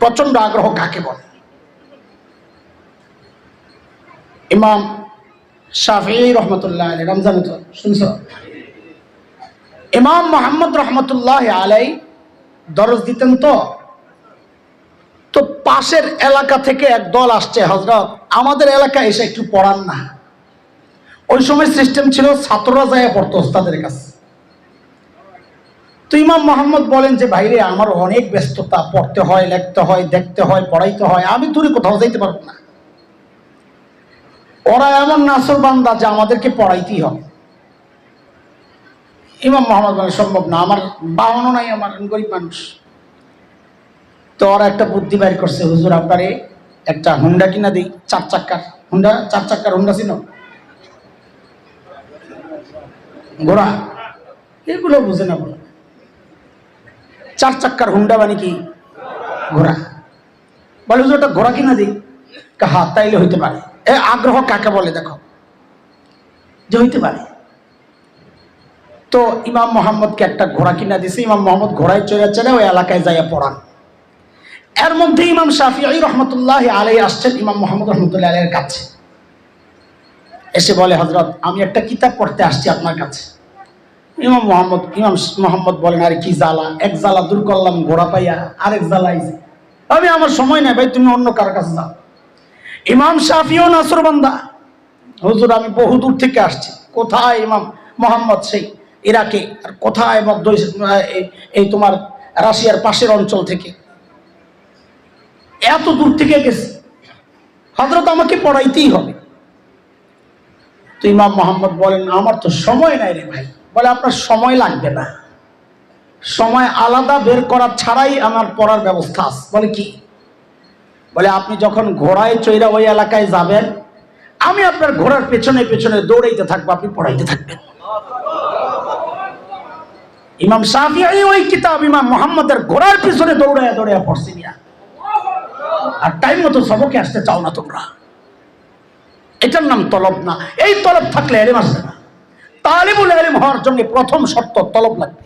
প্রচণ্ড আগ্রহ কাকে বলে? ইমাম শাফি রহমতুল্লাহ আলাই রমজান শুনছ? ইমাম মোহাম্মদ রহমতুল্লাহ আলাই দরজ দিতেন তো। তো পাশের এলাকা থেকে এক দল আসছে হজরত আমাদের এলাকায় এসে একটু পড়ান না। ওই সময় সিস্টেম ছিল ছাত্ররা যায় পড়তো ওস্তাদের কাছে। তো ইমাম মোহাম্মদ বলেন যে, ভাইরে আমার অনেক ব্যস্ততা, পড়তে হয়, লিখতে হয়, দেখতে হয়, পড়াইতে হয়, আমি দূরে কোথাও যাইতে পারব না। ওরা এমন নাসর বান্দা যে, আমাদেরকে পড়াইতেই হবে। ইমাম মোহাম্মদ বলে সম্ভব না, আমার বাহনও নাই, আমার গরিব মানুষ। তো ওরা একটা বুদ্ধি বাইর করছে, হুজুর, আপনারে একটা হুন্ডা কিনা দিই, চার চাক্কার। হুন্ডা, চার চাক্কার হুন্ডা ছিল। ঘোড়া, এগুলো বুঝে না বলো। চার চাক্কার হুন্ডা মানে কি? ঘোড়া। বলে একটা ঘোড়া কিনা দিই হা তাইলে হইতে পারে। এ, আগ্রহ কাকে বলে, দেখো? যে হইতে পারে। তো ইমাম মোহাম্মদকে একটা ঘোড়া কিনা দিছে। ইমাম মোহাম্মদ ঘোড়ায় চড়ে চড়ে ওই এলাকায় যাইয়া পড়ান। এর মধ্যে ইমাম শাফি রহমতুল্লাহ আলাই আসছেন, ইমাম মোহাম্মদ রহমতুল্লাহ আলের কাছে। এসে বলে হজরত আমি একটা কিতাব পড়তে আসছি আপনার কাছে। ইমাম মোহাম্মদ ইমাম মোহাম্মদ বলেন, আরে কি জ্বালা? এক জ্বালা দূর করলাম, ঘোড়া পাইয়া আরেক জ্বালা আইছে। আমি আমার সময় নেই, ভাই, তুমি অন্য কারও কাছে যাও। ইমাম শাফিও নাসর বান্দা, হুজুর, আমি বহু দূর থেকে আসছি। কোথায় ইমাম মোহাম্মদ সেই ইরাকে? আর কোথায় মধ্য এই তোমার রাশিয়ার পাশের অঞ্চল থেকে? এত দূর থেকে গেছে। হজরত আমাকে পড়াইতেই হবে। তো ইমাম মোহাম্মদ বলেন, আমার তো সময় নাই রে ভাই। বলে, আপনার সময় লাগবে না। সময় আলাদা বের করা ছাড়াই আমার পড়ার ব্যবস্থা আছে। বলে, কি? বলে, আপনি যখন ঘোড়ায় চৈরা ওই এলাকায় যাবেন, আমি আপনার ঘোড়ার পেছনে পেছনে দৌড়াইতে থাকব, আপনি পড়াইতে থাকবেন। ইমাম সাফি ওই কিতাব ইমাম মোহাম্মদের ঘোড়ার পিছনে দৌড়াইয়া দৌড়াইয়া পড়ছি মিয়া। আর টাইম মতো সবকে আসতে চাও না তোমরা। এটার নাম তলব না। এই তলব থাকলে এলেম আসবে না। জন্য প্রথম শর্ত তলব লাগবে।